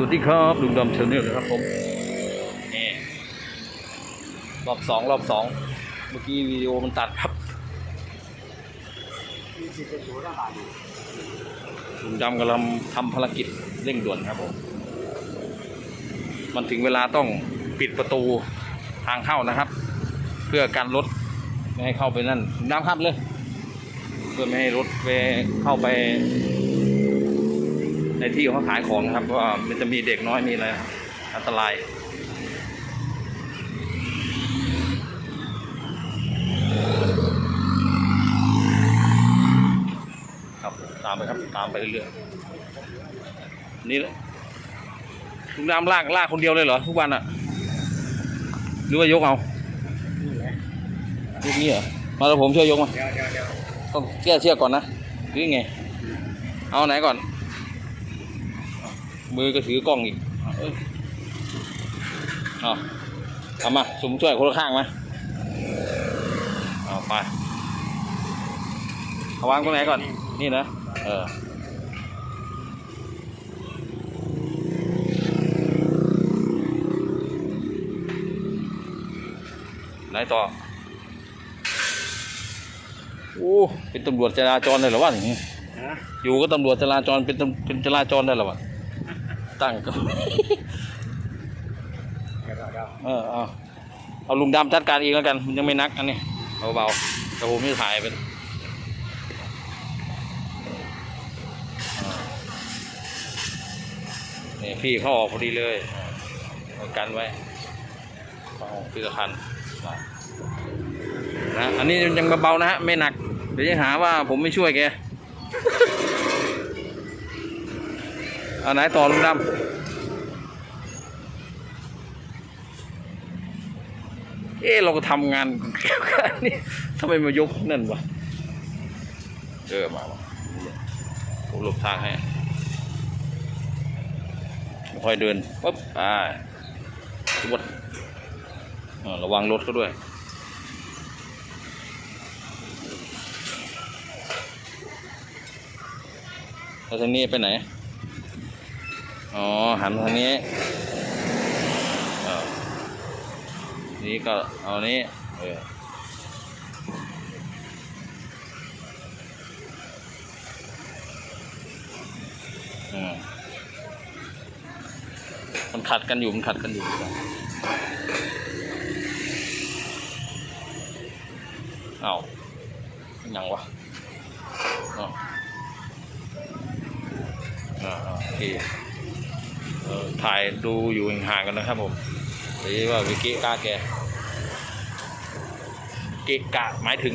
สวัสดีครับลุงดำเชนเนลนะครับผมนี่รอบสองรอบสองเมื่อกี้วิดีโอมันตัดครับลุงดำกำลังทำภารกิจเร่งด่วนครับผมมันถึงเวลาต้องปิดประตูทางเข้านะครับ เพื่อการรถไม่ให้เข้าไปนั่นลุงดำครับเลย เพื่อไม่ให้รถไปเข้าไป ในที่เขาขายของนะครับเพราะว่ามันจะมีเด็กน้อยมีอะไรนะครับอันตรายครับตามไปครับตามไปเรื่อยๆนี่แหละลุงดำลากลากคนเดียวเลยเหรอทุกวันอะหรือว่ายกเอายกนี้เหรอมาแล้วผมช่วยยกมาเดี๋ยวเดี๋ยวเดี๋ยวต้องแก้เชือกก่อนนะหรือไง เอาไหนก่อน มือก็ถือกล้องอีกเอ้ยเอาเอามาสุมช่วยคนละข้างมาเอาไปเอาวางตรงไหนก่อน นี่นะ เออไหนต่อ โอ้ เป็นตำรวจจราจรเลยเหรอวะอย่างนี้ฮะอยู่ก็ตำรวจจราจรเป็นตำเป็นจราจรได้เหรอวะ ตั้งก็เดี๋ยวเดี๋ยวเดี๋ยวเออเอาเอาลุงดำจัดการเองแล้วกัน มันยังไม่นักอันนี้เบาๆแต่ผมไม่ถ่ายเป็นนี่พี่เขาออกพอดีเลยเอากันไว้เอาพี่ละคันมานะอันนี้ยังเบาๆนะฮะไม่หนัก เดี๋ยวจะหาว่าผมไม่ช่วยแก เอาไหนต่อลุงดำเอ๊ะเราก็ทำงานเกี่ยวกันนี่ทำไมมายกนั่นวะเออมาวะผมหลบทางให้ค่อยเดินปุ๊บอ่าทุบระวังรถเขาด้วยแล้วทางนี้ไปไหน อ๋อ หันทางนี้นี่ก็เอานี้เออมันขัดกันอยู่ มันขัดกันอยู่เอายังวะอาอ่าอ่าโอเค ถ่ายดูอยู่ห่างๆกันนะครับผมหรือว่าวิกิกาแกเกะกะหมายถึง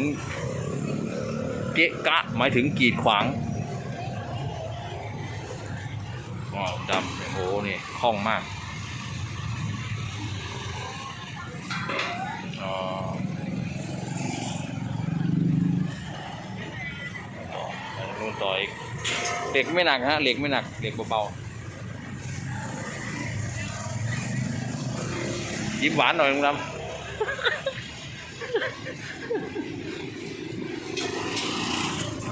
เกะกะหมายถึงกีดขวางอ๋อดำโอ้โหนี่คล่องมากอ๋อนู่นต่ออีกเหล็กไม่หนักฮะเหล็กไม่หนักเหล็กเบาๆ ยิ้มหวานหน่อยลุงดำ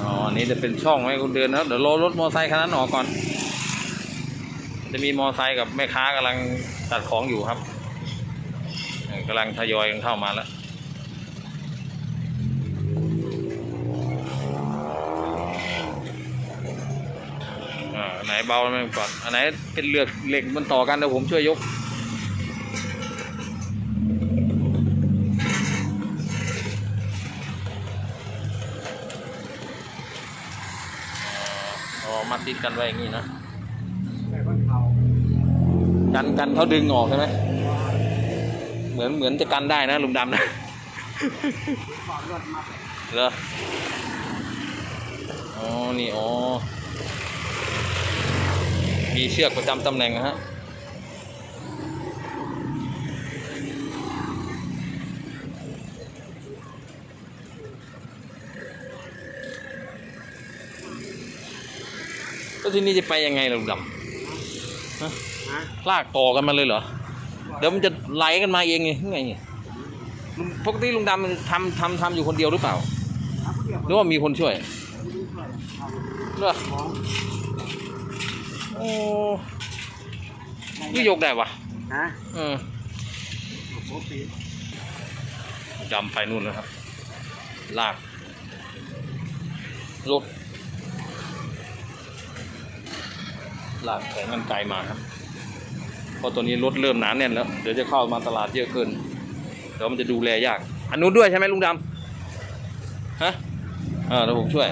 อ๋ออันนี้จะเป็นช่องให้คุณเดินนะครับ เดี๋ยวรอรถมอไซค์คันนั้นออกก่อน จะมีมอไซค์กับแม่ค้ากำลังตัดของอยู่ครับกำลังทยอยกันเข้ามาแล้วอ่าไหนเบาไหมก่อนอันไหนเป็นเหลือกเหล็กมันต่อกันเดี๋ยวผมช่วยยก มาติดกันไว้อย่างนี้นะใส่คนเขากันกันเขาดึงออกใช่ไหมเหมือนเหมือนจะกันได้นะลุงดำนะขอรถมาเหรออ๋อนี่อ๋อมีเชือกประจำตำแหน่งนะฮะ ก็ที่นี่จะไปยังไงล่ะลุงดำฮะลากต่อกันมาเลยเหรอ เดี๋ยวมันจะไหลกันมาเองไงไงไงลุงปกติลุงดำมันทำทำทำอยู่คนเดียวหรือเปล่า เอาเดี๋ยวหรือว่ามีคนช่วยเอาเหรอของโอ้นี่ยกได้วะฮะเออโอ้โหปีจำไปนู่นนะครับ ลากรถ ลากแผงกันไกลมาครับเพราะตัวนี้รถเริ่มหนาแน่นแล้ว เดี๋ยวจะเข้ามาตลาดเยอะเกินเดี๋ยวมันจะดูแลยาก อันนู้นด้วยใช่ไหมลุงดำฮะเออเดี๋ยวผมช่วย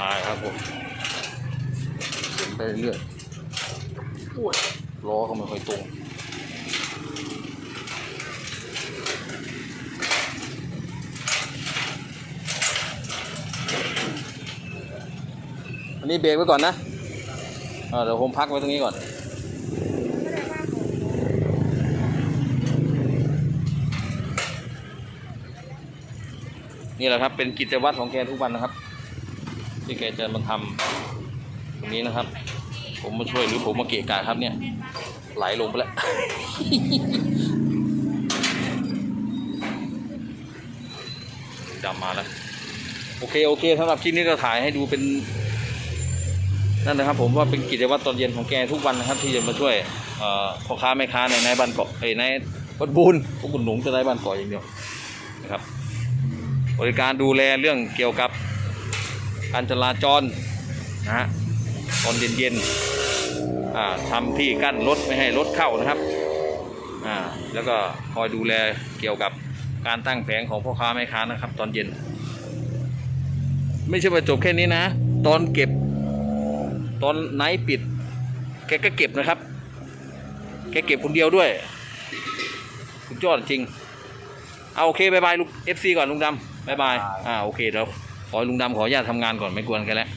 พายครับผมเดินไปเรื่อยโอ้ยล้อก็ไม่ค่อยตรงอันนี้เบรกไว้ก่อนนะอ่าเดี๋ยวผมพักไว้ตรงนี้ก่อนนี่แหละครับเป็นกิจวัตรของแกทุกวันนะครับ ที่แกจะมาทำตรงนี้นะครับ ผมมาช่วยหรือผมมาเกะกะครับเนี่ย ไหลลงไปแล้วดำมาแล้ว โอเค โอเคสำหรับคลิปนี้ก็ถ่ายให้ดูเป็น นั่นนะครับ ผมว่าเป็นกิจวัตรตอนเย็นของแกทุกวันนะครับ ที่จะมาช่วยพ่อค้าแม่ค้าในในบ้านเกาะเอ้ในบ้านบูนพวกคุณหนุ่งจะได้บ้านเกาะอย่างเดียวนะครับ บริการดูแลเรื่องเกี่ยวกับ การจราจรนะฮะตอนเย็นๆอ่าทำที่กั้นรถไม่ให้รถเข้านะครับอ่าแล้วก็คอยดูแลเกี่ยวกับการตั้งแผงของพ่อค้าแม่ค้านะครับ ตอนเย็น ไม่ใช่ว่าจบแค่นี้นะ ตอนเก็บ ตอนไนท์ปิด แกก็เก็บนะครับ แกเก็บคนเดียวด้วยสุดยอดจริง เอาโอเคบายบายลุงเอฟซีก่อนลุงดำบายบายอ่าโอเคเดี๋ยว ขอลุงดำขออนุญาตทำงานก่อนไม่กวนกันแล้ว